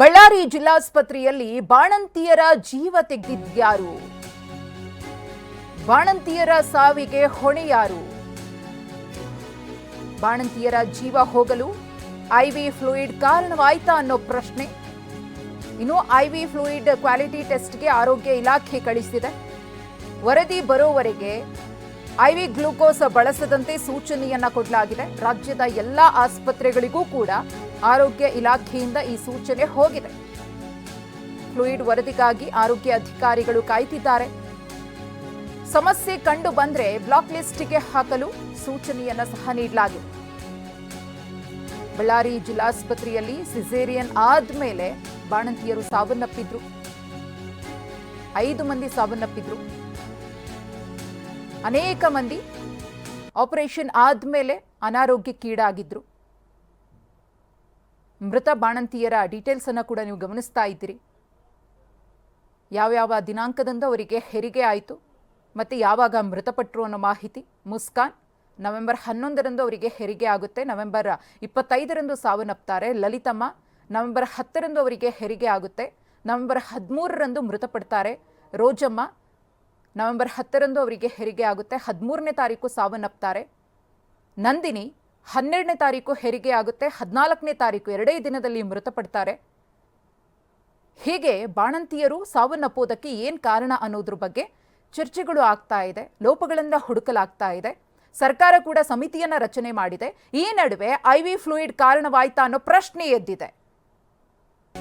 ಬಳ್ಳಾರಿ ಜಿಲ್ಲಾಸ್ಪತ್ರೆಯಲ್ಲಿ ಬಾಣಂತಿಯರ ಜೀವ ತೆಗೆದಿದ್ಯಾರು ಬಾಣಂತಿಯರ ಸಾವಿಗೆ ಹೊಣೆ ಯಾರು? ಬಾಣಂತಿಯರ ಜೀವ ಹೋಗಲು ಐವಿ ಫ್ಲೂಯಿಡ್ ಕಾರಣವಾಯ್ತಾ ಅನ್ನೋ ಪ್ರಶ್ನೆ. ಇನ್ನು ಐವಿ ಫ್ಲೂಯಿಡ್ ಕ್ವಾಲಿಟಿ ಟೆಸ್ಟ್ಗೆ ಆರೋಗ್ಯ ಇಲಾಖೆ ಕಳಿಸಿದೆ. ವರದಿ ಬರೋವರೆಗೆ ಐವಿ ಗ್ಲೂಕೋಸ್ ಬಳಸದಂತೆ ಸೂಚನೆಯನ್ನ ಕೊಡಲಾಗಿದೆ. ರಾಜ್ಯದ ಎಲ್ಲ ಆಸ್ಪತ್ರೆಗಳಿಗೂ ಕೂಡ ಆರೋಗ್ಯ ಇಲಾಖೆಯಿಂದ ಈ ಸೂಚನೆ ಹೋಗಿದೆ. ಫ್ಲೂಯಿಡ್ ವರದಿಗಾಗಿ ಆರೋಗ್ಯ ಅಧಿಕಾರಿಗಳು ಕಾಯ್ತಿದ್ದಾರೆ. ಸಮಸ್ಯೆ ಕಂಡು ಬಂದರೆ ಬ್ಲಾಕ್ ಲಿಸ್ಟ್ಗೆ ಹಾಕಲು ಸೂಚನೆಯನ್ನ ಸಹ ನೀಡಲಾಗಿದೆ. ಬಳ್ಳಾರಿ ಜಿಲ್ಲಾಸ್ಪತ್ರೆಯಲ್ಲಿ ಸಿಸೇರಿಯನ್ ಆದ್ಮೇಲೆ ಬಾಣಂತಿಯರು ಸಾವನ್ನಪ್ಪಿದ್ರು. ಐದು ಮಂದಿ ಸಾವನ್ನಪ್ಪಿದ್ರು. ಅನೇಕ ಮಂದಿ ಆಪರೇಷನ್ ಆದ್ಮೇಲೆ ಅನಾರೋಗ್ಯಕ್ಕೀಡಾಗಿದ್ರು. ಮೃತ ಬಾಣಂತಿಯರ ಡೀಟೇಲ್ಸ್ ಅನ್ನ ಕೂಡ ನೀವು ಗಮನಿಸ್ತಾ ಇದ್ದೀರಿ. ಯಾವ್ಯಾವ ದಿನಾಂಕದಂದು ಅವರಿಗೆ ಹೆರಿಗೆ ಆಯಿತು, ಮತ್ತು ಯಾವಾಗ ಮೃತಪಟ್ಟರು ಅನ್ನೋ ಮಾಹಿತಿ ಮುಸ್ಕಾನ್ ನವೆಂಬರ್ ಹನ್ನೊಂದರಂದು ಅವರಿಗೆ ಹೆರಿಗೆ ಆಗುತ್ತೆ, ನವೆಂಬರ್ ಇಪ್ಪತ್ತೈದರಂದು ಸಾವನ್ನಪ್ತಾರೆ, ಲಲಿತಮ್ಮ ನವೆಂಬರ್ ಹತ್ತರಂದು ಅವರಿಗೆ ಹೆರಿಗೆ ಆಗುತ್ತೆ, ನವೆಂಬರ್ ಹದಿಮೂರರಂದು ಮೃತಪಡ್ತಾರೆ, ರೋಜಮ್ಮ ನವೆಂಬರ್ ಹತ್ತರಂದು ಅವರಿಗೆ ಹೆರಿಗೆ ಆಗುತ್ತೆ, ಹದಿಮೂರನೇ ತಾರೀಕು ಸಾವನ್ನಪ್ತಾರೆ, ನಂದಿನಿ ಹನ್ನೆರಡನೇ ತಾರೀಕು ಹೆರಿಗೆ ಆಗುತ್ತೆ, ಹದಿನಾಲ್ಕನೇ ತಾರೀಕು ಎರಡೇ ದಿನದಲ್ಲಿ ಮೃತಪಡ್ತಾರೆ. ಹೀಗೆ ಬಾಣಂತಿಯರು ಸಾವನ್ನಪ್ಪೋದಕ್ಕೆ ಏನು ಕಾರಣ ಅನ್ನೋದ್ರ ಬಗ್ಗೆ ಚರ್ಚೆಗಳು ಆಗ್ತಾ ಇದೆ, ಲೋಪಗಳಿಂದ ಹುಡುಕಲಾಗ್ತಾ ಇದೆ. ಸರ್ಕಾರ ಕೂಡ ಸಮಿತಿಯನ್ನ ರಚನೆ ಮಾಡಿದೆ. ಈ ನಡುವೆ ಐವಿ ಫ್ಲೂಯಿಡ್ ಕಾರಣವಾಯ್ತಾ ಅನ್ನೋ ಪ್ರಶ್ನೆ ಎದ್ದಿದೆ.